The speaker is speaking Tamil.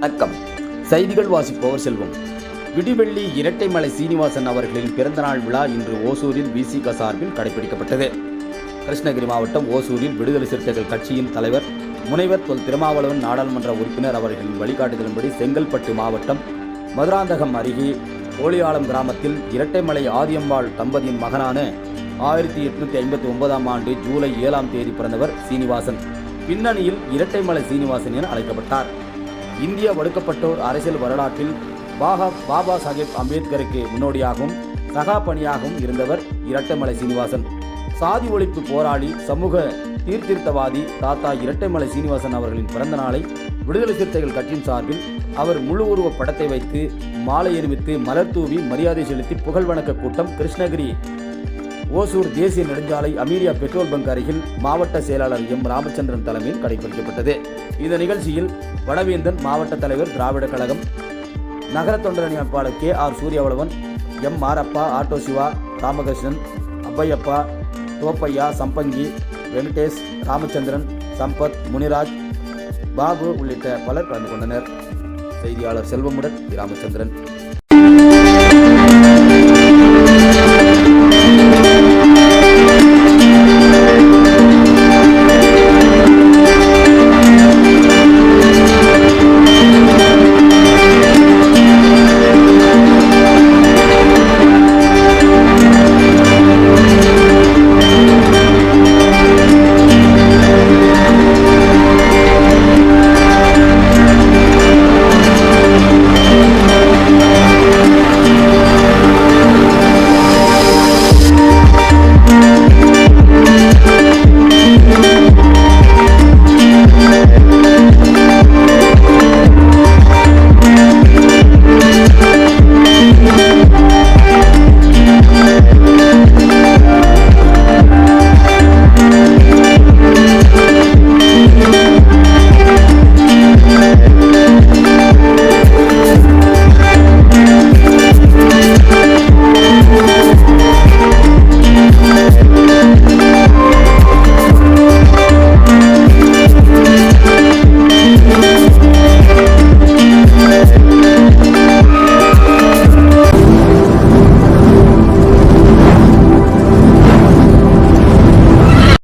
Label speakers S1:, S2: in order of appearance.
S1: வணக்கம். செய்திகள் வாசிப்பவர் செல்வம். விடிவெள்ளி இரட்டைமலை சீனிவாசன் அவர்களின் பிறந்தநாள் விழா இன்று ஓசூரில் விசிக சார்பில் கடைபிடிக்கப்பட்டது. கிருஷ்ணகிரி மாவட்டம் ஓசூரில் விடுதலை சிறுத்தைகள் கட்சியின் தலைவர் முனைவர் தொல் திருமாவளவன் நாடாளுமன்ற உறுப்பினர் அவர்களின் வழிகாட்டுதலின்படி செங்கல்பட்டு மாவட்டம் மதுராந்தகம் அருகே போலியாளம் கிராமத்தில் இரட்டைமலை ஆதியம்பாள் தம்பதியின் மகனான ஆயிரத்தி எட்நூத்தி ஐம்பத்தி ஒன்பதாம் ஆண்டு ஜூலை ஏழாம் தேதி பிறந்தவர் சீனிவாசன். பின்னணியில் இரட்டைமலை சீனிவாசன் என அழைக்கப்பட்டார். இந்திய ஒடுக்கப்பட்டோர் அரசியல் வரலாற்றில் பாகா பாபா சாஹேப் அம்பேத்கருக்கு முன்னோடியாகவும் சகாபணியாகவும் இருந்தவர் இரட்டைமலை சீனிவாசன். சாதி ஒழிப்பு போராளி சமூக தீர்த்திருத்தவாதி தாத்தா இரட்டைமலை சீனிவாசன் அவர்களின் பிறந்த நாளை விடுதலை சிறுத்தைகள் கட்சியின் சார்பில் அவர் முழு உருவ படத்தை வைத்து மாலை அணிவித்து மலர் தூவி மரியாதை செலுத்தி புகழ் வணக்க கூட்டம் கிருஷ்ணகிரி. ஓசூர் தேசிய நெடுஞ்சாலை அமீரியா பெட்ரோல் பங்க் அருகில் மாவட்ட செயலாளர் எம் ராமச்சந்திரன் தலைமையில் கடைபிடிக்கப்பட்டது. இந்த நிகழ்ச்சியில் வடவேந்தன் மாவட்ட தலைவர் திராவிட கழகம் நகர தொண்டரணி அமைப்பாளர் K R Suriyavalavan M Marappa auto Siva Ramakrishnan Appaiyappa Thoppaiya Sampangi Venkatesh Ramachandran Sampath Muniraj Babu உள்ளிட்ட பலர் கலந்து கொண்டனர். செய்தியாளர் செல்வமுடன் ராமச்சந்திரன்.